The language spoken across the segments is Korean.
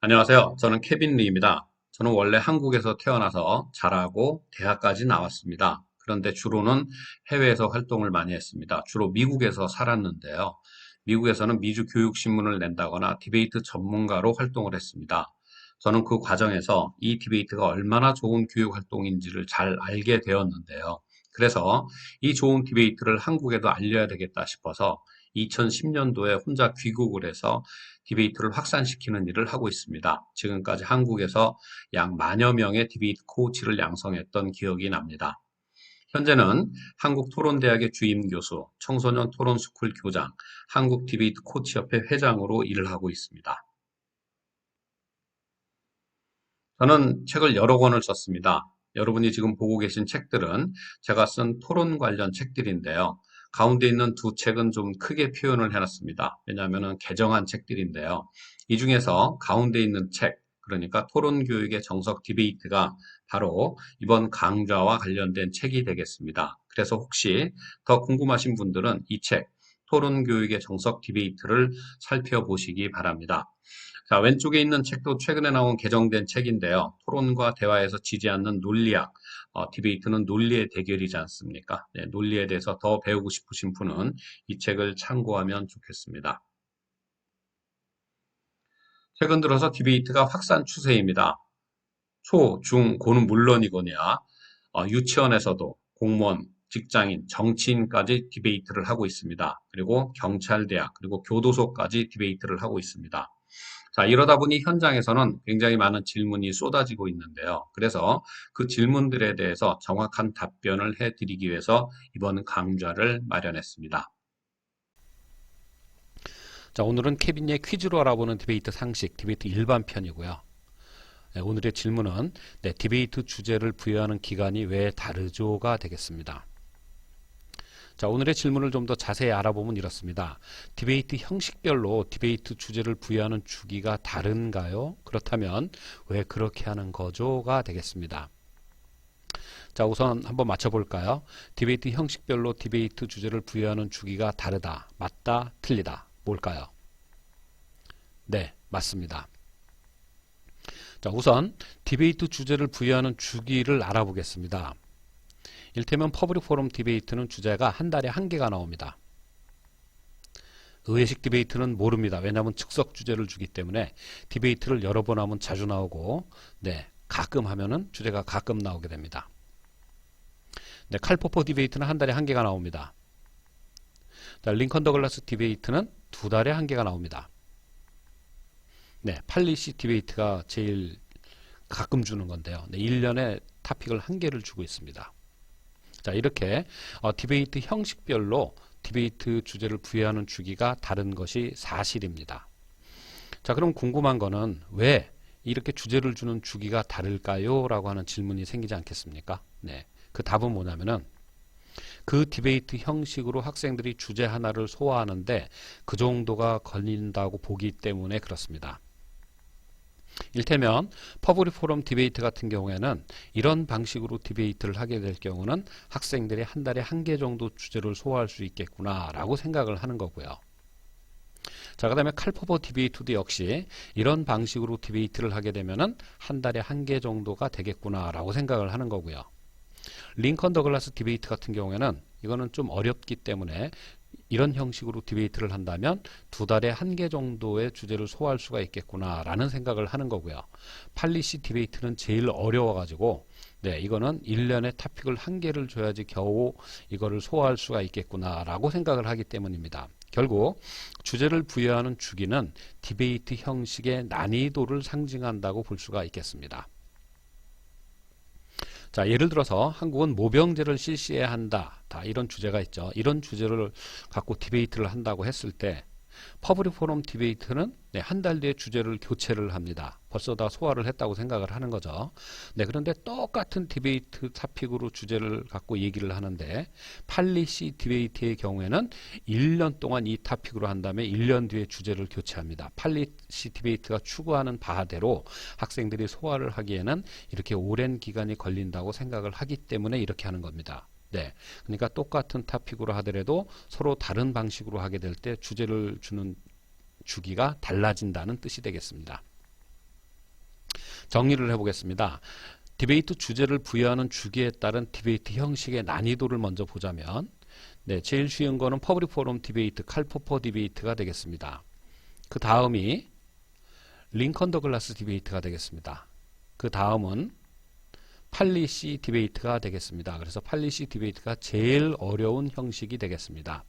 안녕하세요. 저는 케빈 리입니다. 저는 원래 한국에서 태어나서 자라고 대학까지 나왔습니다. 그런데 주로는 해외에서 활동을 많이 했습니다. 주로 미국에서 살았는데요. 미국에서는 미주 교육신문을 낸다거나 디베이트 전문가로 활동을 했습니다. 저는 그 과정에서 이 디베이트가 얼마나 좋은 교육 활동인지를 잘 알게 되었는데요. 그래서 이 좋은 디베이트를 한국에도 알려야 되겠다 싶어서 2010년도에 혼자 귀국을 해서 디베이트를 확산시키는 일을 하고 있습니다. 지금까지 한국에서 약 만여 명의 디베이트 코치를 양성했던 기억이 납니다. 현재는 한국토론대학의 주임 교수, 청소년 토론스쿨 교장, 한국 디베이트 코치협회 회장으로 일을 하고 있습니다. 저는 책을 여러 권을 썼습니다. 여러분이 지금 보고 계신 책들은 제가 쓴 토론 관련 책들인데요. 가운데 있는 두 책은 좀 크게 표현을 해놨습니다. 왜냐하면 개정한 책들인데요. 이 중에서 가운데 있는 책, 그러니까 토론 교육의 정석 디베이트가 바로 이번 강좌와 관련된 책이 되겠습니다. 그래서 혹시 더 궁금하신 분들은 이 책, 토론 교육의 정석 디베이트를 살펴보시기 바랍니다. 자, 왼쪽에 있는 책도 최근에 나온 개정된 책인데요. 토론과 대화에서 지지 않는 논리학, 어, 디베이트는 논리의 대결이지 않습니까? 네, 논리에 대해서 더 배우고 싶으신 분은 이 책을 참고하면 좋겠습니다. 최근 들어서 디베이트가 확산 추세입니다. 초, 중, 고는 물론이거냐, 어, 유치원에서도 공무원, 직장인, 정치인까지 디베이트를 하고 있습니다. 그리고 경찰대학, 그리고 교도소까지 디베이트를 하고 있습니다. 자, 이러다 보니 현장에서는 굉장히 많은 질문이 쏟아지고 있는데요. 그래서 그 질문들에 대해서 정확한 답변을 해드리기 위해서 이번 강좌를 마련했습니다. 자, 오늘은 케빈의 퀴즈로 알아보는 디베이트 상식, 디베이트 일반 편이고요. 네, 오늘의 질문은 네, 디베이트 주제를 부여하는 기간이 왜 다르죠가 되겠습니다. 자, 오늘의 질문을 좀 더 자세히 알아보면 이렇습니다. 디베이트 형식별로 디베이트 주제를 부여하는 주기가 다른가요? 그렇다면 왜 그렇게 하는 거죠?가 되겠습니다. 자, 우선 한번 맞춰볼까요? 디베이트 형식별로 디베이트 주제를 부여하는 주기가 다르다. 맞다. 틀리다. 뭘까요? 네, 맞습니다. 자, 우선 디베이트 주제를 부여하는 주기를 알아보겠습니다. 일테면 퍼블릭 포럼 디베이트는 주제가 한 달에 한 개가 나옵니다. 의회식 디베이트는 모릅니다. 왜냐하면 즉석 주제를 주기 때문에 디베이트를 여러 번 하면 자주 나오고 네 가끔 하면은 주제가 가끔 나오게 됩니다. 네, 칼포퍼 디베이트는 한 달에 한 개가 나옵니다. 자, 링컨 더글라스 디베이트는 두 달에 한 개가 나옵니다. 네, 팔리시 디베이트가 제일 가끔 주는 건데요. 네, 1년에 타픽을 한 개를 주고 있습니다. 자, 이렇게 어, 디베이트 형식별로 디베이트 주제를 부여하는 주기가 다른 것이 사실입니다. 자, 그럼 궁금한 거는 왜 이렇게 주제를 주는 주기가 다를까요? 라고 하는 질문이 생기지 않겠습니까? 네. 그 답은 뭐냐면은 그 디베이트 형식으로 학생들이 주제 하나를 소화하는데 그 정도가 걸린다고 보기 때문에 그렇습니다. 일테면 퍼블릭 포럼 디베이트 같은 경우에는 이런 방식으로 디베이트를 하게 될 경우는 학생들이 한 달에 한 개 정도 주제를 소화할 수 있겠구나 라고 생각을 하는 거고요. 자, 그 다음에 칼퍼버 디베이트도 역시 이런 방식으로 디베이트를 하게 되면은 한 달에 한 개 정도가 되겠구나 라고 생각을 하는 거고요. 링컨 더글라스 디베이트 같은 경우에는 이거는 좀 어렵기 때문에 이런 형식으로 디베이트를 한다면 두 달에 한 개 정도의 주제를 소화할 수가 있겠구나라는 생각을 하는 거고요. 팔리시 디베이트는 제일 어려워가지고 네, 이거는 1년에 타픽을 한 개를 줘야지 겨우 이거를 소화할 수가 있겠구나라고 생각을 하기 때문입니다. 결국 주제를 부여하는 주기는 디베이트 형식의 난이도를 상징한다고 볼 수가 있겠습니다. 자, 예를 들어서 한국은 모병제를 실시해야 한다. 다 이런 주제가 있죠. 이런 주제를 갖고 디베이트를 한다고 했을 때 퍼블릭 포럼 디베이트는 네, 한 달 뒤에 주제를 교체를 합니다. 벌써 다 소화를 했다고 생각을 하는 거죠. 네, 그런데 똑같은 디베이트 타픽으로 주제를 갖고 얘기를 하는데 팔리시 디베이트의 경우에는 1년 동안 이 타픽으로 한 다음에 1년 뒤에 주제를 교체합니다. 팔리시 디베이트가 추구하는 바대로 학생들이 소화를 하기에는 이렇게 오랜 기간이 걸린다고 생각을 하기 때문에 이렇게 하는 겁니다. 네. 그러니까 똑같은 타픽으로 하더라도 서로 다른 방식으로 하게 될 때 주제를 주는 주기가 달라진다는 뜻이 되겠습니다. 정리를 해보겠습니다. 디베이트 주제를 부여하는 주기에 따른 디베이트 형식의 난이도를 먼저 보자면 네, 제일 쉬운 거는 퍼블릭 포럼 디베이트, 칼포퍼 디베이트가 되겠습니다. 그 다음이 링컨 더글라스 디베이트가 되겠습니다. 그 다음은 팔리시 디베이트가 되겠습니다. 그래서 팔리시 디베이트가 제일 어려운 형식이 되겠습니다.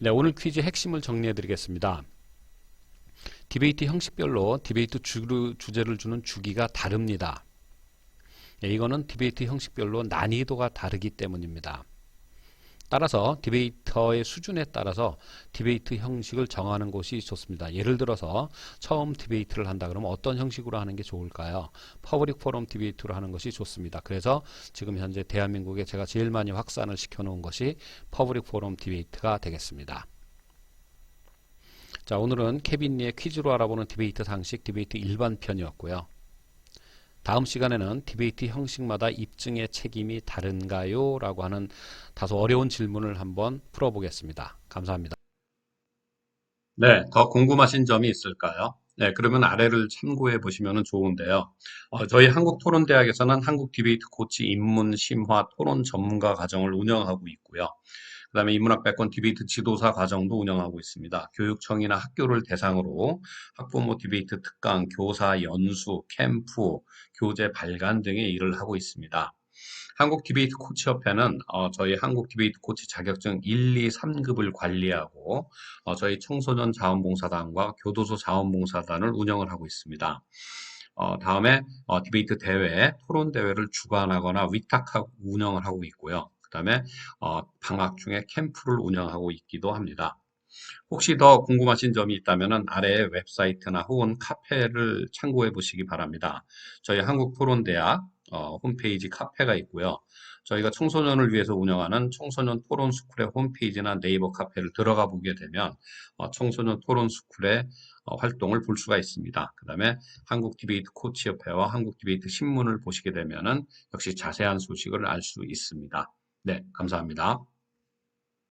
네, 오늘 퀴즈 핵심을 정리해 드리겠습니다. 디베이트 형식별로 디베이트 주, 주제를 주는 주기가 다릅니다. 네, 이거는 디베이트 형식별로 난이도가 다르기 때문입니다. 따라서 디베이터의 수준에 따라서 디베이트 형식을 정하는 것이 좋습니다. 예를 들어서 처음 디베이트를 한다 그러면 어떤 형식으로 하는 게 좋을까요? 퍼블릭 포럼 디베이트로 하는 것이 좋습니다. 그래서 지금 현재 대한민국에 제가 제일 많이 확산을 시켜 놓은 것이 퍼블릭 포럼 디베이트가 되겠습니다. 자, 오늘은 케빈리의 퀴즈로 알아보는 디베이트 상식 디베이트 일반 편이었고요. 다음 시간에는 디베이트 형식마다 입증의 책임이 다른가요? 라고 하는 다소 어려운 질문을 한번 풀어보겠습니다. 감사합니다. 네, 더 궁금하신 점이 있을까요? 네, 그러면 아래를 참고해 보시면 좋은데요. 어, 저희 한국토론대학에서는 한국 디베이트 코치 입문 심화 토론 전문가 과정을 운영하고 있고요. 그 다음에 인문학백권 디베이트 지도사 과정도 운영하고 있습니다. 교육청이나 학교를 대상으로 학부모 디베이트 특강, 교사 연수, 캠프, 교재 발간 등의 일을 하고 있습니다. 한국 디베이트 코치협회는 어, 저희 한국 디베이트 코치 자격증 1, 2, 3급을 관리하고 어, 저희 청소년 자원봉사단과 교도소 자원봉사단을 운영을 하고 있습니다. 어, 다음에 어, 디베이트 대회, 토론 대회를 주관하거나 위탁하고 운영을 하고 있고요. 그 다음에 어, 방학 중에 캠프를 운영하고 있기도 합니다. 혹시 더 궁금하신 점이 있다면 아래에 웹사이트나 혹은 카페를 참고해 보시기 바랍니다. 저희 한국토론대학 어, 홈페이지 카페가 있고요. 저희가 청소년을 위해서 운영하는 청소년 토론 스쿨의 홈페이지나 네이버 카페를 들어가 보게 되면 어, 청소년 토론 스쿨의 어, 활동을 볼 수가 있습니다. 그 다음에 한국 디베이트 코치협회와 한국 디베이트 신문을 보시게 되면은 역시 자세한 소식을 알 수 있습니다. 네, 감사합니다.